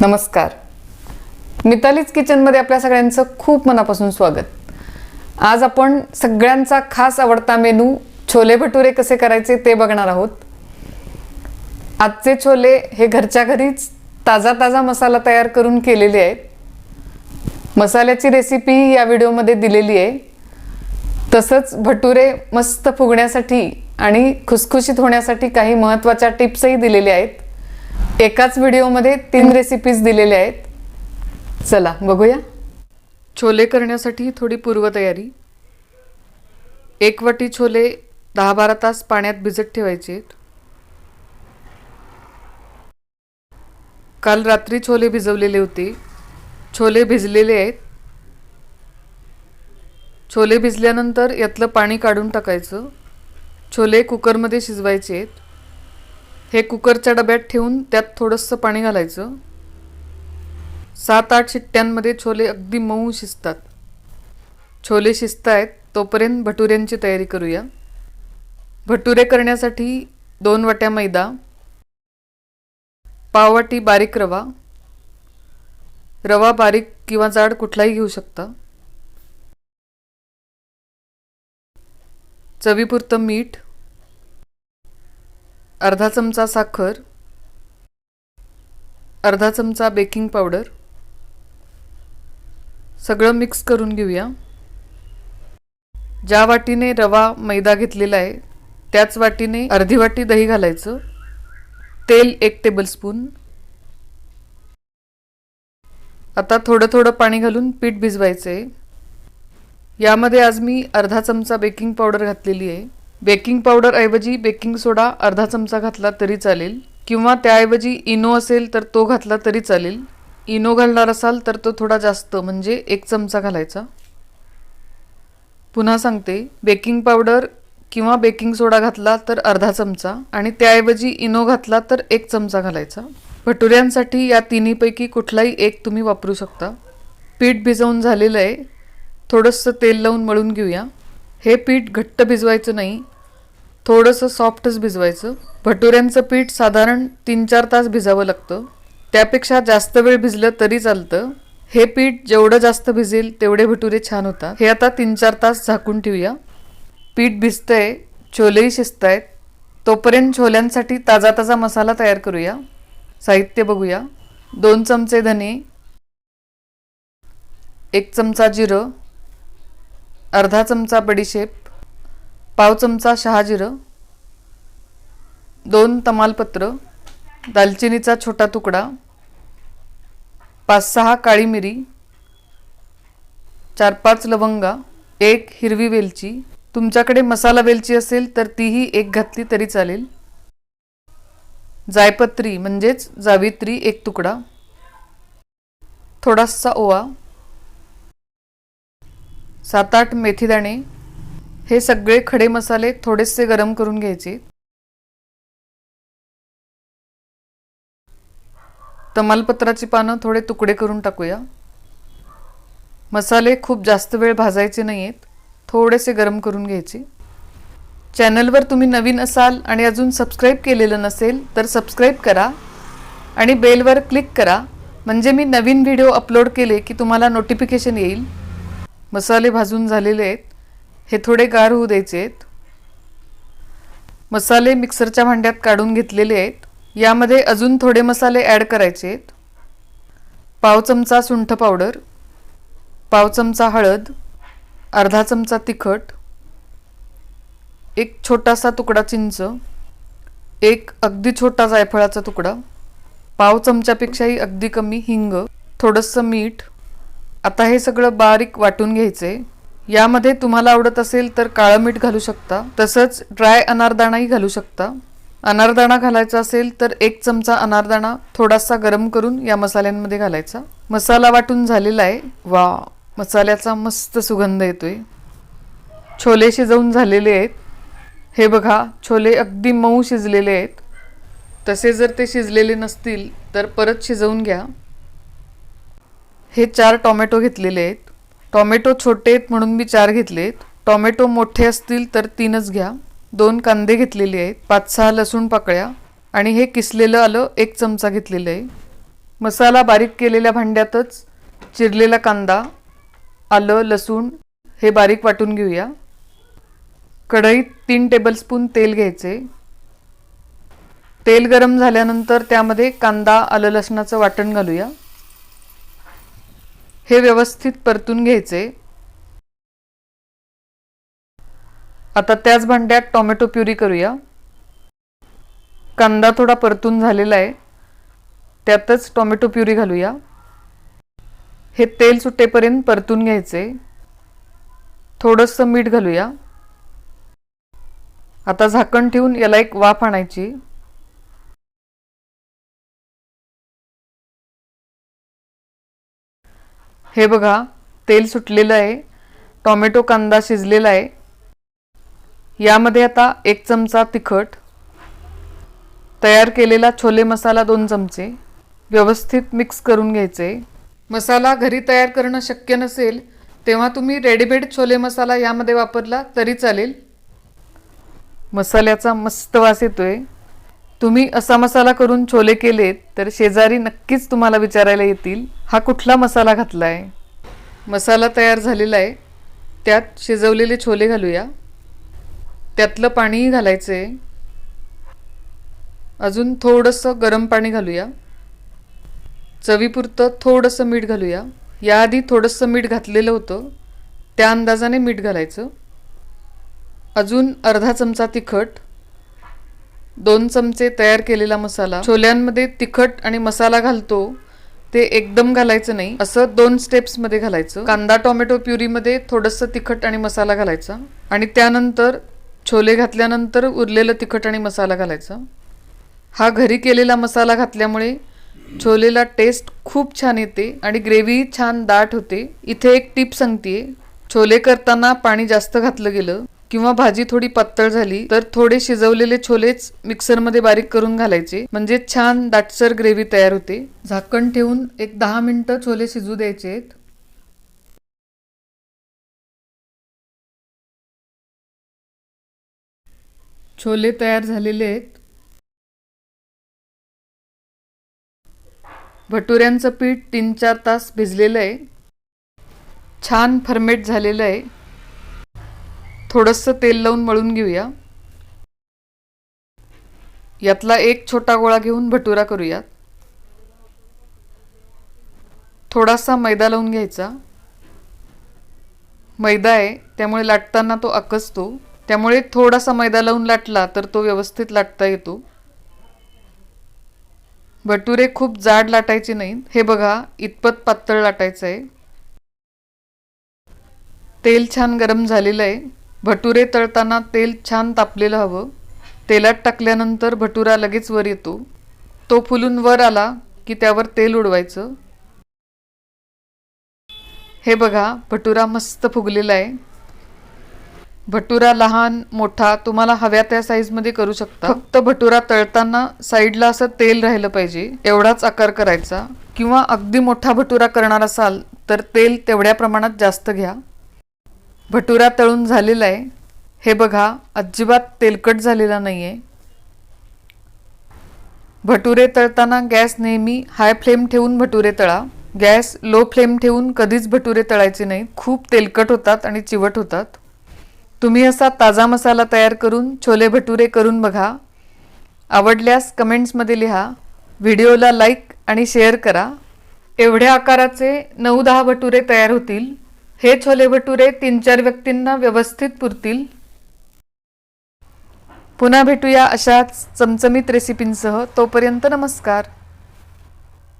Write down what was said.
नमस्कार. मितालीज किचनमध्ये आपल्या सगळ्यांचं खूप मनापासून स्वागत. आज आपण सगळ्यांचा खास आवडता मेनू छोले भटुरे कसे करायचे ते बघणार आहोत. आजचे छोले हे घरच्या घरीच ताजा ताजा मसाला तयार करून केलेले आहेत. मसाल्याची रेसिपी या व्हिडिओमध्ये दिलेली आहे. तसंच भटुरे मस्त फुगण्यासाठी आणि खुसखुशीत होण्यासाठी काही महत्त्वाच्या टिप्सही दिलेल्या आहेत. एकाच व्हिडिओमध्ये तीन रेसिपीज दिलेल्या आहेत. चला बघूया. छोले करण्यासाठी थोडी पूर्वतयारी. एक वाटी छोले दहा बारा तास पाण्यात भिजत ठेवायचे आहेत. काल रात्री छोले भिजवलेले होते. छोले भिजलेले आहेत. छोले भिजल्यानंतर यातलं पाणी काढून टाकायचं. छोले कुकरमध्ये शिजवायचे आहेत. हे कुकरच्या डब्यात ठेवून त्यात थोडंसं पाणी घालायचं. सात आठ शिट्ट्यांमध्ये छोले अगदी मऊ शिजतात. छोले शिजत आहेत तोपर्यंत भटुऱ्यांची तयारी करूया. भटुरे करण्यासाठी दोन वाट्या मैदा पाववाटी बारीक रवा. रवा बारीक किंवा जाड कुठलाही घेऊ शकता. चवीपुरतं मीठ अर्धा चमचा साखर अर्धा चमचा बेकिंग पावडर सगळं मिक्स करून घेऊया. ज्या वाटीने रवा मैदा घेतलेला आहे त्याच वाटीने अर्धी वाटी दही घालायचं. तेल एक टेबलस्पून आता थोडं थोडं पाणी घालून पीठ भिजवायचं आहे यामध्ये आज मी अर्धा चमचा बेकिंग पावडर घातलेली आहे. बेकिंग पावडरऐवजी बेकिंग सोडा अर्धा चमचा घातला तरी चालेल. किंवा त्याऐवजी इनो असेल तर तो घातला तरी चालेल. इनो घालणार असाल तर तो थोडा जास्त म्हणजे एक चमचा घालायचा. पुन्हा सांगते बेकिंग पावडर किंवा बेकिंग सोडा घातला तर अर्धा चमचा आणि त्याऐवजी इनो घातला तर एक चमचा घालायचा. भटुऱ्यांसाठी या तिन्हीपैकी कुठलाही एक तुम्ही वापरू शकता. पीठ भिजवून झालेलं आहे. थोडंसं तेल लावून मळून घेऊया. हे पीठ घट्ट भिजवायचं नाही थोडंसं सॉफ्टच भिजवायचं. भटुऱ्यांचं पीठ साधारण तीन चार तास भिजावं लागतं. त्यापेक्षा जास्त वेळ भिजलं तरी चालतं. हे पीठ जेवढं जास्त भिजेल तेवढे भटुरे छान होतात. हे आता तीन चार तास झाकून ठेवूया. पीठ भिजतंय छोलेही शिजत आहेत तोपर्यंत छोल्यांसाठी ताजा ताजा मसाला तयार करूया. साहित्य बघूया. दोन चमचे धने एक चमचा जिरं अर्धा चमचा बडीशेप पाव चमचा शहाजिरं दोन तमालपत्र दालचिनीचा छोटा तुकडा पाच सहा काळी मिरी चार पाच लवंगा एक हिरवी वेलची. तुमच्याकडे मसाला वेलची असेल तर तीही एक घातली तरी चालेल. जायपत्री म्हणजेच जावित्री एक तुकडा. थोडासा ओवा. सात आठ मेथीदाणे हे सगळे खडे मसाले थोडेसे गरम करून घ्यायचे. तमालपत्राची पानं थोडे तुकडे करून टाकूया. मसाले खूप जास्त वेळ भाजायचे नाही आहेत थोडेसे गरम करून घ्यायचे. चॅनलवर तुम्ही नवीन असाल आणि अजून सबस्क्राईब केलेलं नसेल तर सबस्क्राईब करा आणि बेलवर क्लिक करा. म्हणजे मी नवीन व्हिडिओ अपलोड केले की तुम्हाला नोटिफिकेशन येईल. मसाले भाजून झालेले आहेत. हे थोडे गार होऊ द्यायचे आहेत. मसाले मिक्सरच्या भांड्यात काढून घेतलेले आहेत. यामध्ये अजून थोडे मसाले ॲड करायचे आहेत. पाव चमचा सुंठ पावडर पाव चमचा हळद अर्धा चमचा तिखट एक छोटासा तुकडा चिंच एक अगदी छोटा जायफळाचा तुकडा पाव चमच्यापेक्षाही अगदी कमी हिंग थोडंसं मीठ आता हे सगळं बारीक वाटून घ्यायचे. यामध्ये तुम्हाला आवडत असेल तर काळं मीठ घालू शकता. तसंच ड्राय अनारदाणाही घालू शकता. अनारदाणा घालायचा असेल तर एक चमचा अनारदाणा थोडासा गरम करून या मसाल्यांमध्ये घालायचा. मसाला वाटून झालेला आहे. वा मसाल्याचा मस्त सुगंध येतोय. छोले शिजवून झालेले आहेत. हे बघा छोले अगदी मऊ शिजलेले आहेत. तसे जर ते शिजलेले नसतील तर परत शिजवून घ्या. हे चार टॉमॅटो घेतलेले आहेत. टॉमॅटो छोटे आहेत म्हणून मी चार घेतले आहेत टॉमॅटो मोठे असतील तर तीनच घ्या. दोन कांदे घेतलेले आहेत. पाच सहा लसूण पाकळ्या. आणि हे किसलेलं आलं एक चमचा घेतलेलं आहे. मसाला बारीक केलेल्या भांड्यातच चिरलेला कांदा आलं लसूण हे बारीक वाटून घेऊया. कढईत तीन टेबलस्पून तेल घ्यायचे. तेल गरम झाल्यानंतर त्यामध्ये कांदा आलं लसणाचं वाटण घालूया. हे व्यवस्थित परतून घ्यायचे. आता त्याच भांड्यात टोमॅटो प्युरी करूया. कांदा थोडा परतून झालेला आहे. त्यातच टोमॅटो प्युरी घालूया. हे तेल सुटेपर्यंत परतून घ्यायचे. थोडंसं मीठ घालूया. आता झाकण ठेवून याला एक वाफ आणायची. हे बघा तेल सुटलेलं आहे टोमॅटो कांदा शिजलेला आहे. यामध्ये आता एक चमचा तिखट तयार केलेला छोले मसाला दोन चमचे व्यवस्थित मिक्स करून घ्यायचे. मसाला घरी तयार करणं शक्य नसेल तेव्हा तुम्ही रेडीमेड छोले मसाला यामध्ये वापरला तरी चालेल. मसाल्याचा मस्त वास येतोय. तुम्ही असा मसाला करून छोले केलेत तर शेजारी नक्कीच तुम्हाला विचारायला येतील हा कुठला मसाला घातला आहे मसाला तयार झालेला आहे. त्यात शिजवलेले छोले घालूया. त्यातलं पाणीही घालायचं आहे अजून थोडंसं गरम पाणी घालूया. चवीपुरतं थोडंसं मीठ घालूया. याआधी थोडंसं मीठ घातलेलं होतं. त्या अंदाजाने मीठ घालायचं. अजून अर्धा चमचा तिखट. दोन चमचे तयार केलेला मसाला छोल्यांमध्ये तिखट आणि मसाला घालतो ते एकदम घालायचं नाही. असं दोन स्टेप्समध्ये घालायचं. कांदा टोमॅटो प्युरीमध्ये थोडंसं तिखट आणि मसाला घालायचा. आणि त्यानंतर छोले घातल्यानंतर उरलेलं तिखट आणि मसाला घालायचा. हा घरी केलेला मसाला घातल्यामुळे छोलेला टेस्ट खूप छान येते आणि ग्रेव्ही छान दाट होते. इथे एक टीप सांगते छोले करताना पाणी जास्त घातलं गेलं किंवा भाजी थोडी पातळ झाली तर थोडे शिजवलेले छोलेच मिक्सरमध्ये बारीक करून घालायचे. म्हणजे छान दाटसर ग्रेव्ही तयार होते. झाकण ठेवून एक दहा मिनिटं छोले शिजू द्यायचे छोले तयार झालेले आहेत. भटुऱ्यांचं पीठ तीन चार तास भिजलेलं आहे. छान फर्मेट झालेलं आहे. थोडंसं तेल लावून मळून घेऊया. यातला एक छोटा गोळा घेऊन भटुरा करूयात. थोडासा मैदा लावून घ्यायचा. मैदा आहे त्यामुळे लाटताना तो आकसतो. त्यामुळे थोडासा मैदा लावून लाटला तर तो व्यवस्थित लाटता येतो. भटुरे खूप जाड लाटायचे नाहीत. हे बघा इतपत पातळ लाटायचं आहे तेल छान गरम झालेलं आहे. भटुरे तळताना तेल छान तापलेलं हवं. तेलात टाकल्यानंतर भटुरा लगेच वर येतो. तो फुलून वर आला की त्यावर तेल उडवायचं. हे बघा भटुरा मस्त फुगलेला आहे. भटुरा लहान मोठा तुम्हाला हव्या त्या साईजमध्ये करू शकता. फक्त भटुरा तळताना साईडला असं तेल राहिलं पाहिजे. एवढाच आकार करायचा. किंवा अगदी मोठा भटुरा करणार असाल तर तेल तेवढ्या प्रमाणात जास्त घ्या. भटुरा तळून झालेला आहे. हे बघा अजिबात तेलकट झालेला नाही आहे भटुरे तळताना गॅस नेहमी हाय फ्लेम ठेवून भटुरे तळा. गॅस लो फ्लेम ठेवून कधीच भटुरे तळायचे नाही. खूप तेलकट होतात आणि चिवट होतात. तुम्ही असा ताजा मसाला तयार करून छोले भटुरे करून बघा. आवडल्यास कमेंट्समध्ये लिहा. व्हिडिओला लाईक आणि शेअर करा. एवढ्या आकाराचे नऊ दहा भटुरे तयार होतील. हे छोले भटुरे तीन चार व्यक्तींना व्यवस्थित पुरतील. पुन्हा भेटूया अशाच चमचमीत रेसिपींसह तोपर्यंत नमस्कार.